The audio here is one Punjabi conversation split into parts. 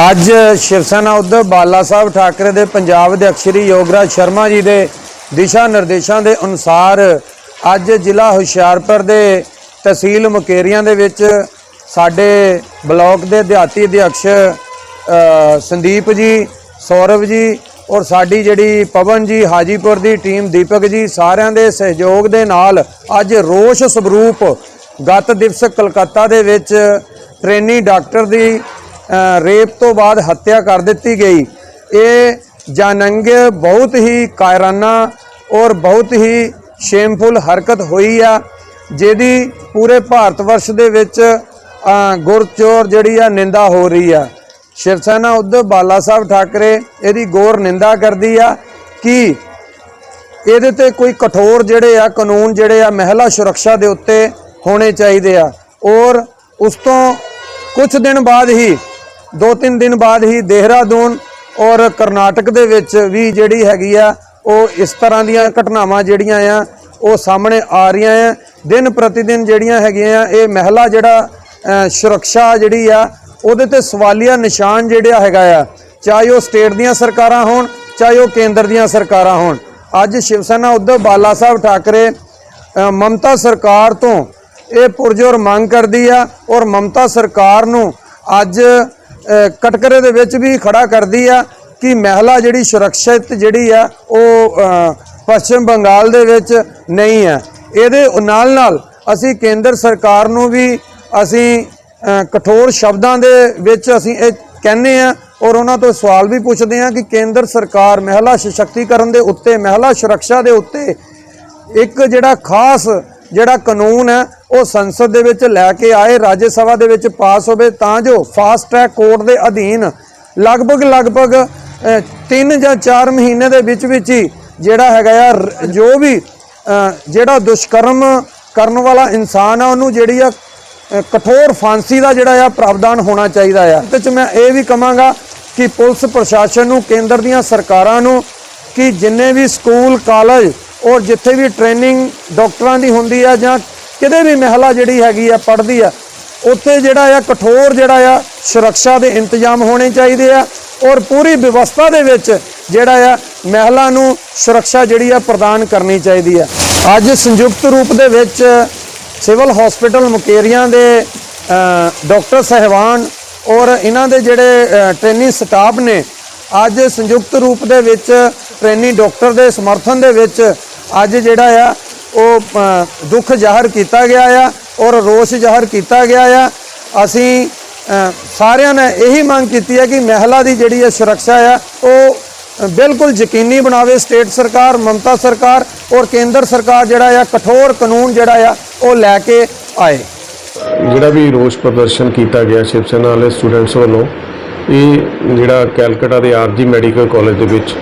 ਅੱਜ ਸ਼ਿਵ ਸੈਨਾ ਉद्धਵ ਬਾਲਾ ਸਾਹਿਬ ਠਾਕਰੇ ਦੇ ਪੰਜਾਬ ਦੇ ਅਕਸ਼ਰੀ ਯੋਗਰਾਜ ਸ਼ਰਮਾ ਜੀ ਦੇ ਦਿਸ਼ਾ ਨਿਰਦੇਸ਼ਾਂ ਦੇ ਅਨੁਸਾਰ ਅੱਜ ਜ਼ਿਲ੍ਹਾ ਹੁਸ਼ਿਆਰਪੁਰ ਦੇ ਤਹਿਸੀਲ ਮੁਕੇਰੀਆਂ ਦੇ ਵਿੱਚ ਸਾਡੇ ਬਲਾਕ ਦੇ ਦਿਹਾਤੀ ਅਧਿਕਸ਼ ਸੰਦੀਪ ਜੀ, ਸੌਰਵ ਜੀ ਔਰ ਸਾਡੀ ਜਿਹੜੀ ਪਵਨ ਜੀ, ਹਾਜੀਪੁਰ ਦੀ ਟੀਮ, ਦੀਪਕ ਜੀ, ਸਾਰਿਆਂ ਦੇ ਸਹਿਯੋਗ ਦੇ ਨਾਲ ਅੱਜ ਰੋਸ਼ ਸਵਰੂਪ ਗਤ ਦਿਵਸ ਕਲਕੱਤਾ ਦੇ ਵਿੱਚ ਟ੍ਰੇਨੀ ਡਾਕਟਰ ਦੀ ਰੇਪ ਤੋਂ ਬਾਅਦ ਹੱਤਿਆ ਕਰ ਦਿੱਤੀ ਗਈ। ਇਹ ਜਾਨੰਗ ਬਹੁਤ ਹੀ ਕਾਇਰਾਨਾ ਔਰ ਬਹੁਤ ਹੀ ਸ਼ੇਮਫੁਲ ਹਰਕਤ ਹੋਈ ਆ, ਜਿਹਦੀ ਪੂਰੇ ਭਾਰਤ ਵਰਸ਼ ਦੇ ਵਿੱਚ ਗੁਰਚੋਰ ਜਿਹੜੀ ਆ, ਨਿੰਦਾ ਹੋ ਰਹੀ ਆ। ਸ਼ਿਵ ਸੈਨਾ ਉद्धਵ ਬਾਲਾ ਸਾਹਿਬ ਠਾਕਰੇ ਇਹਦੀ ਗੌਰ ਨਿੰਦਾ ਕਰਦੀ ਆ ਕਿ ਇਹਦੇ ਤੇ ਕੋਈ ਕਠੋਰ ਜਿਹੜੇ ਆ, ਕਾਨੂੰਨ ਜਿਹੜੇ ਆ, ਮਹਿਲਾ ਸੁਰੱਖਿਆ ਦੇ ਉੱਤੇ ਹੋਣੇ ਚਾਹੀਦੇ ਆ। ਔਰ ਉਸ ਤੋਂ ਕੁਝ ਦਿਨ ਬਾਅਦ ਹੀ ਦੋ ਤਿੰਨ ਦਿਨ ਬਾਅਦ ਹੀ ਦੇਹਰਾਦੂਨ ਔਰ ਕਰਨਾਟਕ ਦੇ ਵਿੱਚ ਵੀ ਜਿਹੜੀ ਹੈਗੀ ਆ, ਉਹ ਇਸ ਤਰ੍ਹਾਂ ਦੀਆਂ ਘਟਨਾਵਾਂ ਜਿਹੜੀਆਂ ਆ, ਉਹ ਸਾਹਮਣੇ ਆ ਰਹੀਆਂ ਆ। ਦਿਨ ਪ੍ਰਤੀ ਦਿਨ ਜਿਹੜੀਆਂ ਹੈਗੀਆਂ ਆ, ਇਹ ਮਹਿਲਾ ਜਿਹੜਾ ਸੁਰੱਖਿਆ ਜਿਹੜੀ ਆ, ਉਹਦੇ ਤੇ ਸਵਾਲੀਆ ਨਿਸ਼ਾਨ ਜਿਹੜਾ ਹੈਗਾ ਆ, ਚਾਹੇ ਉਹ ਸਟੇਟ ਦੀਆਂ ਸਰਕਾਰਾਂ ਹੋਣ, ਚਾਹੇ ਉਹ ਕੇਂਦਰ ਦੀਆਂ ਸਰਕਾਰਾਂ ਹੋਣ। ਅੱਜ ਸ਼ਿਵ ਸੈਨਾ ਉद्धਵ ਬਾਲਾ ਸਾਹਿਬ ਠਾਕਰੇ ਮਮਤਾ ਸਰਕਾਰ ਤੋਂ ਇਹ ਪੁਰਜੋਰ ਮੰਗ ਕਰਦੀ ਆ ਔਰ ਮਮਤਾ ਸਰਕਾਰ ਨੂੰ ਅੱਜ ਕਟਕਰੇ ਦੇ ਵਿੱਚ ਵੀ ਖੜਾ ਕਰਦੀ ਆ ਕਿ ਮਹਿਲਾ ਜਿਹੜੀ ਸੁਰੱਖਿਅਤ ਜਿਹੜੀ ਆ, ਉਹ ਪੱਛਮ ਬੰਗਾਲ ਦੇ ਵਿੱਚ ਨਹੀਂ ਹੈ ਇਹਦੇ ਨਾਲ ਨਾਲ ਅਸੀਂ ਕੇਂਦਰ ਸਰਕਾਰ ਨੂੰ ਵੀ ਅਸੀਂ ਕਠੋਰ ਸ਼ਬਦਾਂ ਦੇ ਵਿੱਚ ਅਸੀਂ ਇਹ ਕਹਿੰਦੇ ਆ ਔਰ ਉਹਨਾਂ ਤੋਂ ਸਵਾਲ ਵੀ ਪੁੱਛਦੇ ਆ ਕਿ ਕੇਂਦਰ ਸਰਕਾਰ ਮਹਿਲਾ ਸਸ਼ਕਤੀਕਰਨ ਦੇ ਉੱਤੇ, ਮਹਿਲਾ ਸੁਰੱਖਿਆ ਦੇ ਉੱਤੇ ਇੱਕ ਜਿਹੜਾ ਖਾਸ ਜਿਹੜਾ ਕਾਨੂੰਨ ਹੈ, ਉਹ ਸੰਸਦ ਦੇ ਵਿੱਚ ਲੈ ਕੇ ਆਏ, ਰਾਜ ਸਭਾ ਦੇ ਵਿੱਚ ਪਾਸ ਹੋਵੇ, ਤਾਂ ਜੋ ਫਾਸਟ ਟਰੈਕ ਕੋਰਟ ਦੇ ਅਧੀਨ ਲਗਭਗ ਲਗਭਗ 3 ਜਾਂ 4 ਮਹੀਨੇ ਦੇ ਵਿੱਚ ਵਿੱਚ ਹੀ ਜਿਹੜਾ ਹੈਗਾ ਆ ਜੋ ਵੀ ਜਿਹੜਾ ਦੁਸ਼ਕਰਮ ਕਰਨ ਵਾਲਾ ਇਨਸਾਨ ਆ, ਉਹਨੂੰ ਜਿਹੜੀ ਆ ਕਠੋਰ ਫਾਂਸੀ ਦਾ ਜਿਹੜਾ ਆ ਪ੍ਰਾਵਧਾਨ ਹੋਣਾ ਚਾਹੀਦਾ ਆ। ਤੇ ਚ ਮੈਂ ਇਹ ਵੀ ਕਹਾਂਗਾ ਕਿ ਪੁਲਿਸ ਪ੍ਰਸ਼ਾਸਨ ਨੂੰ, ਕੇਂਦਰ ਦੀਆਂ ਸਰਕਾਰਾਂ ਨੂੰ ਕਿ ਜਿੰਨੇ ਵੀ ਸਕੂਲ, ਕਾਲਜ ਔਰ ਜਿੱਥੇ ਵੀ ਟ੍ਰੇਨਿੰਗ ਡਾਕਟਰਾਂ ਦੀ ਹੁੰਦੀ ਆ ਜਾਂ ਕਿਤੇ ਵੀ ਮਹਿਲਾ ਜਿਹੜੀ ਹੈਗੀ ਆ ਪੜ੍ਹਦੀ ਆ ਉੱਥੇ ਜਿਹੜਾ ਆ ਕਠੋਰ ਜਿਹੜਾ ਆ ਸੁਰੱਖਿਆ ਦੇ ਇੰਤਜ਼ਾਮ ਹੋਣੇ ਚਾਹੀਦੇ ਆ ਔਰ ਪੂਰੀ ਵਿਵਸਥਾ ਦੇ ਵਿੱਚ ਜਿਹੜਾ ਆ ਮਹਿਲਾ ਨੂੰ ਸੁਰੱਖਿਆ ਜਿਹੜੀ ਆ ਪ੍ਰਦਾਨ ਕਰਨੀ ਚਾਹੀਦੀ ਆ। ਅੱਜ ਸੰਯੁਕਤ ਰੂਪ ਦੇ ਵਿੱਚ ਸਿਵਲ ਹਸਪੀਟਲ ਮੁਕੇਰੀਆਂ ਦੇ ਅ, ਡਾਕਟਰ ਸਹਿਬਾਨ ਔਰ ਇਹਨਾਂ ਦੇ ਜਿਹੜੇ ਟ੍ਰੇਨਿੰਗ ਸਟਾਫ ਨੇ ਅੱਜ ਸੰਯੁਕਤ ਰੂਪ ਦੇ ਵਿੱਚ ਟ੍ਰੇਨਿੰਗ ਡਾਕਟਰ ਦੇ ਸਮਰਥਨ ਦੇ ਵਿੱਚ ਅੱਜ ਜਿਹੜਾ ਆ, ਉਹ ਦੁੱਖ ਜ਼ਾਹਰ ਕੀਤਾ ਗਿਆ ਆ ਔਰ ਰੋਸ ਜ਼ਾਹਰ ਕੀਤਾ ਗਿਆ ਆ। ਅਸੀਂ ਸਾਰਿਆਂ ਨੇ ਇਹੀ ਮੰਗ ਕੀਤੀ ਹੈ ਕਿ ਮਹਿਲਾ ਦੀ ਜਿਹੜੀ ਹੈ ਸੁਰੱਖਿਆ ਆ, ਉਹ ਬਿਲਕੁਲ ਯਕੀਨੀ ਬਣਾਵੇ ਸਟੇਟ ਸਰਕਾਰ, ਮਮਤਾ ਸਰਕਾਰ ਔਰ ਕੇਂਦਰ ਸਰਕਾਰ ਜਿਹੜਾ ਆ, ਕਠੋਰ ਕਾਨੂੰਨ ਜਿਹੜਾ ਆ, ਉਹ ਲੈ ਕੇ ਆਏ। ਜਿਹੜਾ ਵੀ ਰੋਸ ਪ੍ਰਦਰਸ਼ਨ ਕੀਤਾ ਗਿਆ ਸ਼ਿਵ ਸੈਨਾ ਵਾਲੇ ਸਟੂਡੈਂਟਸ ਵੱਲੋਂ, ਇਹ ਜਿਹੜਾ ਕੈਲਕਟਾ ਦੇ ਆਰਜੀ ਮੈਡੀਕਲ ਕਾਲਜ ਦੇ ਵਿੱਚ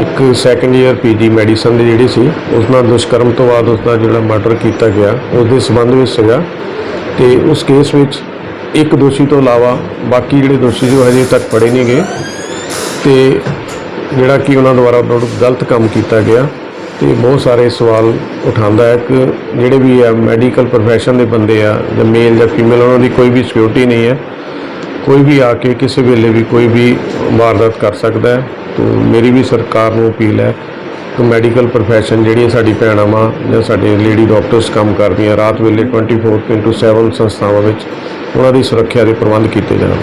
ਇੱਕ ਸੈਕੰਡ ਈਅਰ ਪੀਜੀ ਮੈਡੀਸਨ ਦੀ ਜਿਹੜੀ ਸੀ ਉਸ ਨਾਲ ਦੁਸ਼ਕਰਮ ਤੋਂ ਬਾਅਦ ਉਸ ਦਾ ਜਿਹੜਾ ਮਰਡਰ ਕੀਤਾ ਗਿਆ ਉਸ ਦੇ ਸੰਬੰਧ ਵਿੱਚ ਸੀਗਾ ਤੇ ਉਸ ਕੇਸ ਵਿੱਚ ਇੱਕ ਦੋਸ਼ੀ ਤੋਂ ਇਲਾਵਾ ਬਾਕੀ ਜਿਹੜੇ ਦੋਸ਼ੀ ਜੋ ਹਜੇ ਤੱਕ ਫੜੇ ਨਹੀਂ ਗਏ ਤੇ ਜਿਹੜਾ ਕਿ ਉਹਨਾਂ ਦੁਆਰਾ ਬਹੁਤ ਗਲਤ ਕੰਮ ਕੀਤਾ ਗਿਆ ਤੇ ਬਹੁਤ ਸਾਰੇ ਸਵਾਲ ਉਠਾਉਂਦਾ ਹੈ ਕਿ ਜਿਹੜੇ ਵੀ ਆ ਮੈਡੀਕਲ ਪ੍ਰੋਫੈਸ਼ਨ ਦੇ ਬੰਦੇ ਆ ਜਾਂ ਮੇਲ ਜਾਂ ਫੀਮੇਲ ਉਹਨਾਂ ਦੀ ਕੋਈ ਵੀ ਸਿਕਿਉਰਿਟੀ ਨਹੀਂ ਹੈ। ਕੋਈ ਵੀ ਆ ਕੇ ਕਿਸੇ ਵੇਲੇ ਵੀ ਕੋਈ ਵੀ ਵਾਰਦਾਤ ਕਰ ਸਕਦਾ ਹੈ, ਤੋਂ ਮੇਰੀ ਵੀ ਸਰਕਾਰ ਨੂੰ ਅਪੀਲ ਹੈ ਕਿ ਮੈਡੀਕਲ ਪ੍ਰੋਫੈਸ਼ਨ ਜਿਹੜੀਆਂ ਸਾਡੀ ਭੈਣਾਂ ਵਾਂ ਜਾਂ ਸਾਡੇ ਲੇਡੀ ਡਾਕਟਰਸ ਕੰਮ ਕਰਦੀਆਂ, ਰਾਤ ਵੇਲੇ 24/7 ਸੰਸਥਾਵਾਂ ਵਿੱਚ ਉਹਨਾਂ ਦੀ ਸੁਰੱਖਿਆ ਦੇ ਪ੍ਰਬੰਧ ਕੀਤੇ ਜਾਣ।